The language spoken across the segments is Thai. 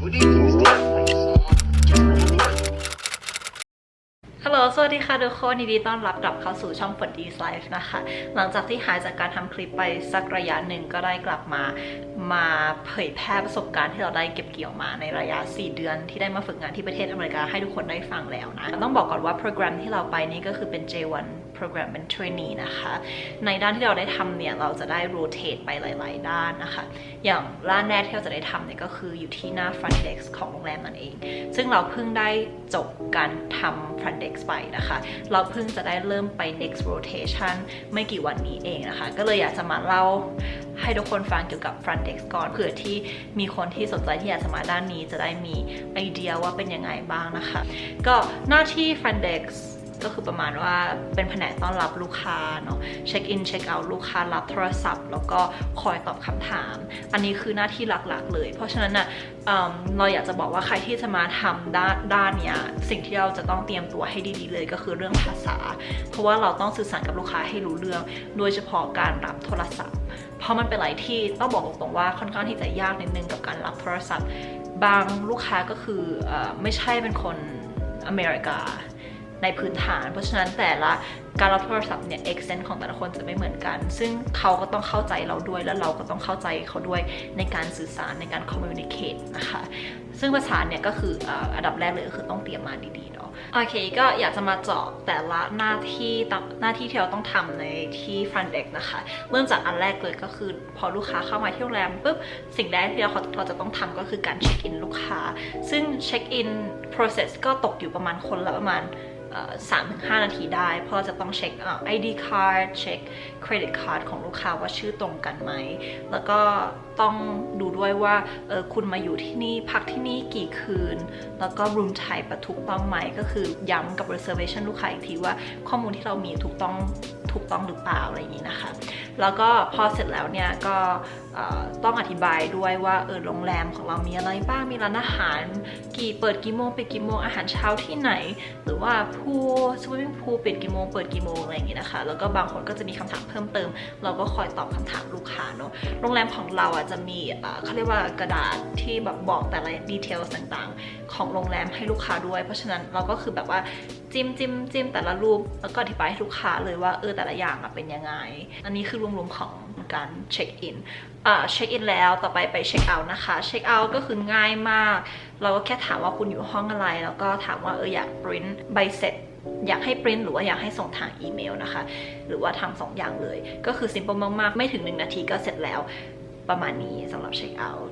Good evening, สวัสดีค่ะทุกคนยินดีต้อนรับกลับเข้าสู่ช่อง f o r d s Life นะคะ หลังจากที่หายจากการทำคลิปไปสักระยะหนึ่งก็ได้กลับมา มาเผยแพร่ประสบการณ์ที่เราได้เก็บเกี่ยวมาในระยะ 4 เดือนที่ได้มาฝึกงานที่ประเทศอเมริกาให้ทุกคนได้ฟังแล้วนะ ต้องบอกก่อนว่าโปรแกรมที่เราไปนี่ก็คือเป็น J1 โปรแกรมเป็น trainee นะคะ ในด้านที่เราได้ทำเนี่ย เราจะได้ rotate ไปหลาย ๆ ด้านนะคะ อย่างด้านแรกที่เราจะได้ทำเนี่ยก็คืออยู่ที่หน้า front desk ของโรงแรมนั่นเอง ซึ่งเราเพิ่งได้ จบการทำ f r o n t e x ไปนะคะ เราเพิ่งจะได้เริ่มไป next rotation ไม่กี่วันนี้เองนะคะ ก็เลยอยากจะมาเล่าให้ทุกคนฟังเกี่ยวกับ Frontex ก่อนเผื่อที่มีคนที่สนใจที่อยากจะมาด้านนี้จะได้มีไอเดียว่าเป็นยังไงบ้างนะคะ ก็หน้าที่ Frontex ก็คือประมาณว่าเป็นแผนกต้อนรับลูกค้าเนาะเช็คอินเช็คเอาท์ลูกค้ารับโทรศัพท์ แล้วก็คอยตอบคำถาม อันนี้คือหน้าที่หลักๆ เลย เพราะฉะนั้นน่ะเอิ่มเราอยากจะบอกว่าใครที่จะมาทำด้านด้านเนี้ยสิ่งที่เราจะต้องเตรียมตัวให้ดีๆเลยก็คือเรื่องภาษา เพราะว่าเราต้องสื่อสารกับลูกค้าให้รู้เรื่อง โดยเฉพาะการรับโทรศัพท์ เพราะมันเป็นอะไรที่ต้องบอกตรงๆว่าค่อนข้างที่จะยากนิดนึงกับการรับโทรศัพท์ บางลูกค้าก็คืออไม่ใช่เป็นคนอเมริกา ในพื้นฐาน เพราะฉะนั้นแต่ละการรับโทรศัพท์เนี่ย accent ของแต่ละคนจะไม่เหมือนกัน ซึ่งเขาก็ต้องเข้าใจเราด้วยแล้วเราก็ต้องเข้าใจเขาด้วยในการสื่อสารในการ communicate นะคะ ซึ่งภาษาเนี่ยก็คืออันดับแรกเลยก็คือต้องเตรียมมาดีๆเนาะโอเค ก็อยากจะมาเจาะแต่ละหน้าที่หน้าที่ที่เราต้องทำในที่ front desk นะคะ เริ่มจากอันแรกเลยก็คือพอลูกค้าเข้ามาที่โรงแรมปุ๊บสิ่งแรกที่เราเราจะต้องทำก็คือการเช็คอินลูกค้า ซึ่งเช็คอิน process ก็ตกอยู่ประมาณคนละประมาณ สามถึงห้านาทีได้ เพราะเราจะต้องเช็ค ID card เช็ค credit card ของลูกค้าว่าชื่อตรงกันไหม แล้วก็ต้องดูด้วยว่าเออคุณมาอยู่ที่นี่พักที่นี่กี่คืน แล้วก็ room type อะถูกต้องไหม ก็คือย้ำกับ reservation ลูกค้าอีกทีว่าข้อมูลที่เรามีถูกต้องถูกต้องหรือเปล่าอะไรอย่างนี้นะคะ แล้วก็พอเสร็จแล้วเนี่ยก็ต้องอธิบายด้วยว่าเออโรงแรมของเรามีอะไรบ้างมีร้านอาหาร กี่เปิดกี่โมงปิดกี่โมงอาหารเช้าที่ไหน หรือว่าพูสวิมมิ่งพูปิดกี่โมงเปิดกี่โมงอะไรอย่างนี้นะคะ แล้วก็บางคนก็จะมีคำถามเพิ่มเติม เราก็คอยตอบคำถามลูกค้าเนอะโรงแรมของเราอะจะมีเขาเรียกว่ากระดาษที่แบบบอกแต่ละดีเทลต่างๆ ของโรงแรมให้ลูกค้าด้วย เพราะฉะนั้นเราก็คือแบบว่าจิ้มจิ้มจิ้มแต่ละรูปแล้วก็อธิบายให้ลูกค้าเลยว่าเออแต่ละอย่างอะเป็นยังไง อันนี้คือรวมๆของการเช็คอินเช็คอินแล้วต่อไปไปเช็คเอาท์นะคะเช็คเอาท์ก็คือง่ายมาก เราก็แค่ถามว่าคุณอยู่ห้องอะไร แล้วก็ถามว่าเอออยากปริ้นใบเสร็จอยากให้ปริ้นหรือว่าอยากให้ส่งทางอีเมลนะคะ หรือว่าทำสองอย่างเลย ก็คือ simple มากๆ ไม่ถึง 1 นาทีก็เสร็จแล้วประมาณนี้สำหรับเช็คเอาท์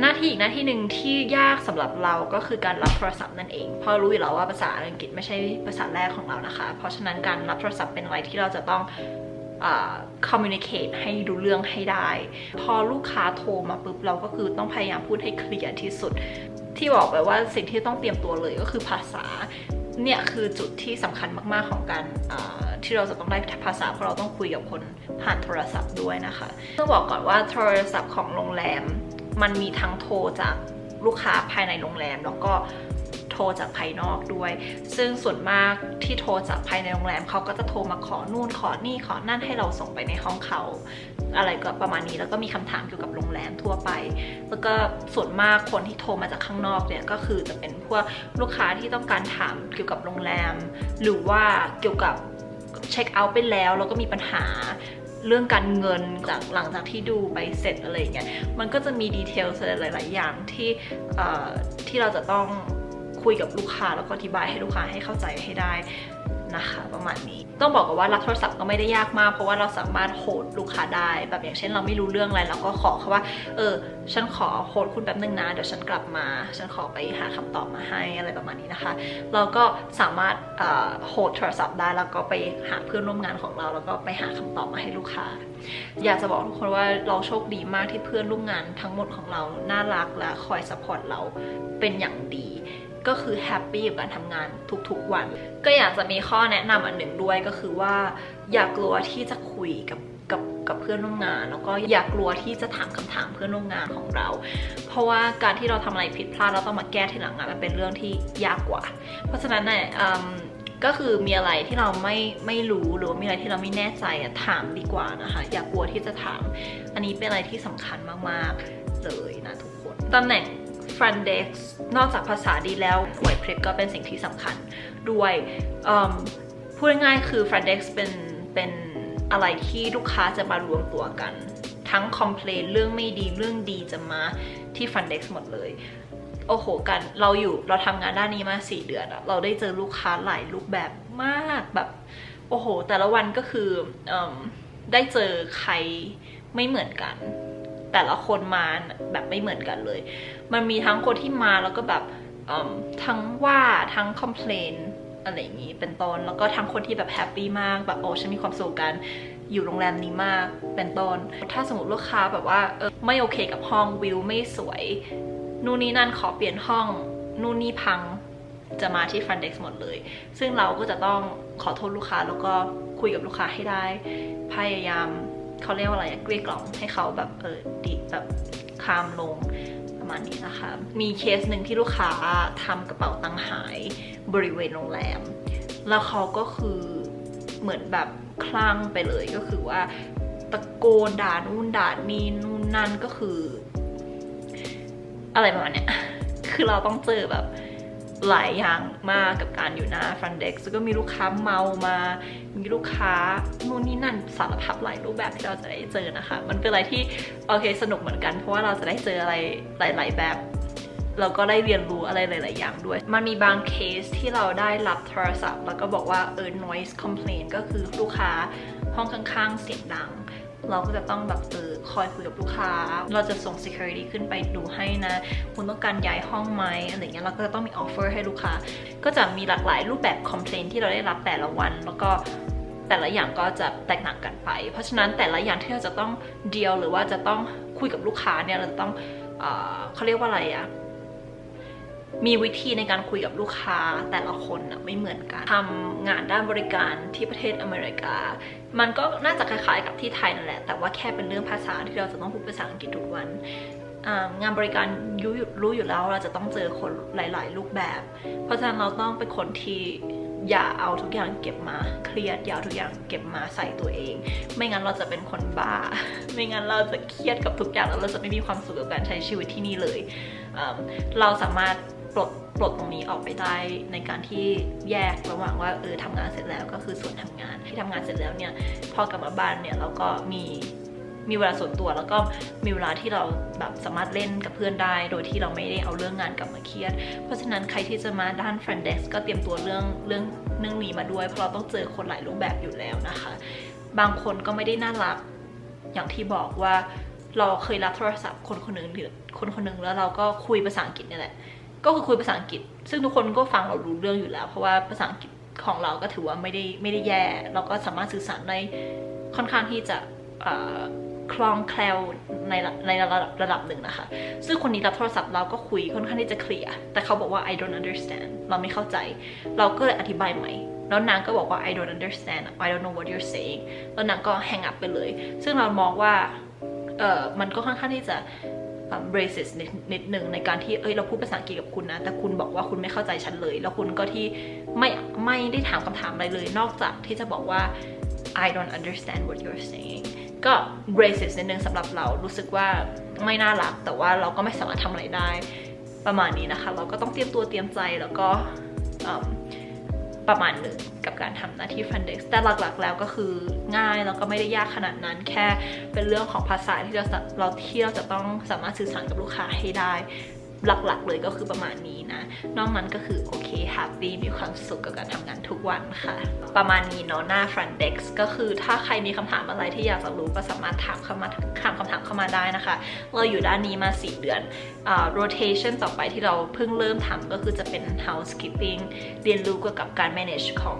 หน้าที่อีกหน้าที่หนึ่งที่ยากสำหรับเราก็คือการรับโทรศัพท์นั่นเอง เพราะรู้อยู่แล้วว่าภาษาอังกฤษไม่ใช่ภาษาแรกของเรานะคะ เพราะฉะนั้นการรับโทรศัพท์เป็นอะไรที่เราจะต้อง คอมมิ n นิเค e ให้รู้เรื่องให้ได้ พอลูกค้าโทรมาปุ๊บเราก็คือต้องพยายามพูดให้เคลียร์ที่สุด ที่บอกไปว่าสิ่งที่ต้องเตรียมตัวเลยก็คือภาษาเนี่ยคือจุดที่สำคัญมาก ๆ ของการที่เราจะต้องได้ภาษาเพราะเราต้องคุยกับคนผ่านโทรศัพท์ด้วยนะคะต้องบอกก่อนว่าโทรศัพท์ของโรงแรม มันมีทั้งโทรจากลูกค้าภายในโรงแรม แล้วก็ รจากภายนอกด้วย ซึ่งส่วนมากที่โทรจากภายในโรงแรมเขาก็จะโทรมาขอนู่นขอนี่ขอนั่นให้เราส่งไปในห้องเขา อะไรก็ประมาณนี้แล้วก็มีคำถามเกี่ยวกับโรงแรมทั่วไป แล้วก็ส่วนมากคนที่โทรมาจากข้างนอกเนี่ยก็คือจะเป็นพวกลูกค้าที่ต้องการถามเกี่ยวกับโรงแรม หรือว่าเกี่ยวกับเช็คเอาท์ไปแล้วแล้วก็มีปัญหาเรื่องการเงินจากหลังจากที่ดูไปเสร็จอะไรเงี้ย มันก็จะมีดีเทลหลาย ๆ อย่างที่ที่เราจะต้อง คุยกับลูกค้าแล้วก็อธิบายให้ลูกค้าให้เข้าใจให้ได้นะคะประมาณนี้ต้องบอกก่อนว่ารับโทรศัพท์ก็ไม่ได้ยากมาก เพราะว่าเราสามารถโหดลูกค้าได้ แบบอย่างเช่นเราไม่รู้เรื่องอะไรเราก็ขอเขาว่า เออ ฉันขอโหดคุณแป๊บนึงนะ เดี๋ยวฉันกลับมา ฉันขอไปหาคำตอบมาให้อะไรประมาณนี้นะคะ เราก็สามารถโหดโทรศัพท์ได้แล้วก็ไปหาเพื่อนร่วมงานของเรา แล้วก็ไปหาคำตอบมาให้ลูกค้า อยากจะบอกทุกคนว่าเราโชคดีมากที่เพื่อนร่วมงานทั้งหมดของเราน่ารักและคอยสปอร์ตเราเป็นอย่างดี ก็คือแฮปปี้กับการทำงานทุกๆวัน ก็อยากจะมีข้อแนะนำอันหนึ่งด้วยก็คือว่า อย่ากลัวที่จะคุยกับกับกับเพื่อนร่วมงาน แล้วก็อย่ากลัวที่จะถามคำถามเพื่อนร่วมงานของเรา เพราะว่าการที่เราทำอะไรผิดพลาดแล้วต้องมาแก้ทีหลังอะมันเป็นเรื่องที่ยากกว่า เพราะฉะนั้นเนี่ยอืมก็คือมีอะไรที่เราไม่ไม่รู้หรือว่ามีอะไรที่เราไม่แน่ใจถามดีกว่านะคะอย่ากลัวที่จะถาม อันนี้เป็นอะไรที่สำคัญมากๆเลยนะทุกคนตำแหน่ง f r o n t Desk นอกจากภาษาดีแล้วไหวพริบก็เป็นสิ่งที่สำคัญด้วยพูดง่ายๆคือ f r o n t Desk เป็นเป็นอะไรที่ลูกค้าจะมารวมตัวกัน ทั้งคอมเพลนเรื่องไม่ดีเรื่องดีจะมาที่ f r o n t Desk หมดเลย โอ้โหกันเราอยู่เราทำงานด้านนี้มา 4 เดือนอะเราได้เจอลูกค้าหลายรูปแบบมากแบบ โอ้โห แต่ละวันก็คืออได้เจอใครไม่เหมือนกัน แต่ละคนมาแบบไม่เหมือนกันเลย มันมีทั้งคนที่มาแล้วก็แบบทั้งว่าทั้งคอมเพลนอะไรอย่างนี้เป็นต้นแล้วก็ทั้งคนที่แบบแฮปปี้มากแบบโอ้ฉันมีความสุขกันอยู่โรงแรมนี้มากเป็นต้น ถ้าสมมติลูกค้าแบบว่าเออไม่โอเคกับห้องวิวไม่สวยนู่นนี่นั่นขอเปลี่ยนห้องนู่นนี่พังจะมาที่ front desk หมดเลย ซึ่งเราก็จะต้องขอโทษลูกค้าแล้วก็คุยกับลูกค้าให้ได้ พยายาม เขาเรียกว่าอะไรเกลี้ยกล่อมให้เขาแบบเออดีแบบคามลงประมาณนี้นะคะ มีเคสหนึ่งที่ลูกค้าทำกระเป๋าตังหายบริเวณโรงแรม แล้วเขาก็คือเหมือนแบบคลั่งไปเลยก็คือว่าตะโกนด่านู่นด่านี่นู่นนั่นก็คือ อะไรประมาณเนี้ย คือเราต้องเจอแบบ หลายอย่างมากกับการอยู่หน้าฟันเด็กซ์ก็มีลูกค้าเมามา มีลูกค้านู่นนี่นั่นสารพัดหลายรูปแบบที่เราจะได้เจอนะคะ มันเป็นอะไรที่โอเคสนุกเหมือนกัน เพราะว่าเราจะได้เจออะไรหลาย ๆ แบบเราก็ได้เรียนรู้อะไรหลาย ๆ อย่างด้วย มันมีบางเคสที่เราได้รับโทรศัพท์ แล้วก็บอกว่าเออ noise complaint ก็คือลูกค้าห้องข้าง ๆ เสียงดัง เราก็จะต้องแบบเออคอยคุยกับลูกค้า เราจะส่ง security ขึ้นไปดูให้นะ คุณต้องการย้ายห้องไหมอะไรเงี้ยเราก็จะต้องมี offer ให้ลูกค้า ก็จะมีหลากหลายรูปแบบ complaint ที่เราได้รับแต่ละวัน แล้วก็แต่ละอย่างก็จะแตกต่างกันไป เพราะฉะนั้นแต่ละอย่างที่เราจะต้องเดียวหรือว่าจะต้องคุยกับลูกค้าเนี่ยเราจะต้องเอเขาเรียกว่าอะไรอะ มีวิธีในการคุยกับลูกค้าแต่ละคนนะไม่เหมือนกันทำงานด้านบริการที่ประเทศอเมริกา มันก็น่าจะคล้ายๆกับที่ไทยนั่นแหละ แต่ว่าแค่เป็นเรื่องภาษาที่เราจะต้องพูดภาษาอังกฤษทุกวันงานบริการรู้อยู่รู้อยู่แล้วเราจะต้องเจอคนหลาย ๆ รูปแบบ เพราะฉะนั้นเราต้องเป็นคนที่อย่าเอาทุกอย่างเก็บมาเครียดอย่าทุกอย่างเก็บมาใส่ตัวเอง ไม่งั้นเราจะเป็นคนบ้า ไม่งั้นเราจะเครียดกับทุกอย่างแล้วเราจะไม่มีความสุขกับการใช้ชีวิตที่นี่เลยเราสามารถ ปลดปลดตรงนี้ออกไปได้ในการที่แยกระหว่างว่าเออทำงานเสร็จแล้วก็คือส่วนทำงานที่ทำงานเสร็จแล้วเนี่ยพอกลับมาบ้านเนี่ยเราก็มีมีเวลาส่วนตัวแล้วก็มีเวลาที่เราแบบสามารถเล่นกับเพื่อนได้ โดยที่เราไม่ได้เอาเรื่องงานกลับมาเครียด เพราะฉะนั้นใครที่จะมาด้าน f r o n d e s ก็เตรียมตัวเรื่องเรื่องเรื่องนี้มาด้วย เพราะเราต้องเจอคนหลายรูปแบบอยู่แล้วนะคะ บางคนก็ไม่ได้น่ารักอย่างที่บอกว่าเราเคยรับโทรศัพท์คนคนหนึ่งหรือคนคนหนึ่งแล้วเราก็คุยภาษาอังกฤษนี่แหละ ก็คือคุยภาษาอังกฤษ ซึ่งทุกคนก็ฟังเรารู้เรื่องอยู่แล้ว เพราะว่าภาษาอังกฤษของเราก็ถือว่าไม่ได้ไม่ได้แย่ เราก็สามารถสื่อสารได้ค่อนข้างที่จะคล่องแคล่วในระในระดับระดับหนึ่งนะคะ ซึ่งคนนี้รับโทรศัพท์เราก็คุยค่อนข้างที่จะเคลียร์ แต่เขาบอกว่า I don't understand เราไม่เข้าใจ เราก็เลยอธิบายใหม่ แล้วนางก็บอกว่า I don't understand I don't know what you're saying แล้วนางก็ hang up ไปเลย ซึ่งเรามองว่า เออมันก็ค่อนข้างที่จะ เบรซิสนิดนิดหนึ่งในการที่เอ้ยเราพูดภาษาอังกฤษกับคุณนะ แต่คุณบอกว่าคุณไม่เข้าใจฉันเลย แล้วคุณก็ที่ไม่ไม่ได้ถามคำถามอะไรเลย นอกจากที่จะบอกว่า I don't understand what you're saying ก็ racist นิดนึงสำหรับเรารู้สึกว่าไม่น่ารัก แต่ว่าเราก็ไม่สามารถทำอะไรได้ประมาณนี้นะคะ เราก็ต้องเตรียมตัวเตรียมใจแล้วก็ประมาณหนึ่ง กับการทำหน้าที่ Fundex แต่หลักๆแล้วก็คือง่ายแล้วก็ไม่ได้ยากขนาดนั้น แค่เป็นเรื่องของภาษาที่เราเราที่เราจะต้องสามารถสื่อสารกับลูกค้าให้ได้ หลักๆ เลยก็คือประมาณนี้นะ นอกนั้นก็คือโอเคแฮปปี้มีความสุขกับการทำงานทุกวันค่ะ ประมาณนี้เนาะหน้า front desk ก็คือถ้าใครมีคำถามอะไรที่อยากจะรู้ก็สามารถถามเข้ามาถามคำถามเข้ามาได้นะคะ เราอยู่ด้านนี้มา 4 เดือนอ่ rotation ต่อไปที่เราเพิ่งเริ่มทำก็คือจะเป็น housekeeping เรียนรู้เกี่ยวกับการ manage ของ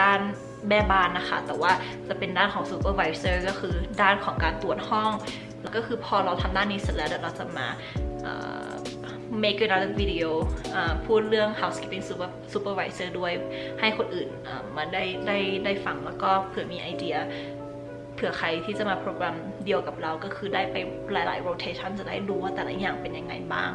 ด้านแม่บ้านนะคะ แต่ว่าจะเป็นด้านของ supervisor ก็คือด้านของการตรวจห้อง แล้วก็คือพอเราทำด้านนี้เสร็จแล้วเดี๋ยวเราจะมา make another video อ่าพูดเรื่อง housekeeping super supervisor ด้วย ให้คนอื่นอ่ามาได้ได้ได้ฟังแล้วก็เผื่อมีไอเดีย เผื่อใครที่จะมาโปรแกรมเดียวกับเราก็คือได้ไปหลาย ๆ rotation จะได้รู้ว่าแต่ละอย่างเป็นยังไงบ้าง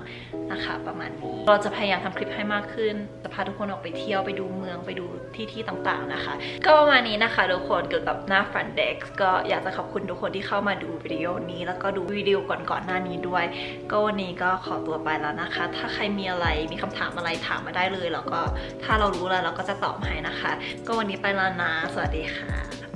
นะคะประมาณนี้ เราจะพยายามทำคลิปให้มากขึ้น จะพาทุกคนออกไปเที่ยวไปดูเมืองไปดูที่ที่ต่างๆนะคะ ก็ประมาณนี้นะคะทุกคนเกี่ยวกับหน้า front desk ก็อยากจะขอบคุณทุกคนที่เข้ามาดูวิดีโอนี้ แล้วก็ดูวิดีโอก่อนๆหน้านี้ด้วย ก็วันนี้ก็ขอตัวไปแล้วนะคะ ถ้าใครมีอะไรมีคำถามอะไรถามมาได้เลย แล้วก็ถ้าเรารู้แล้วเราก็จะตอบให้นะคะ ก็วันนี้ไปแล้วนะสวัสดีค่ะ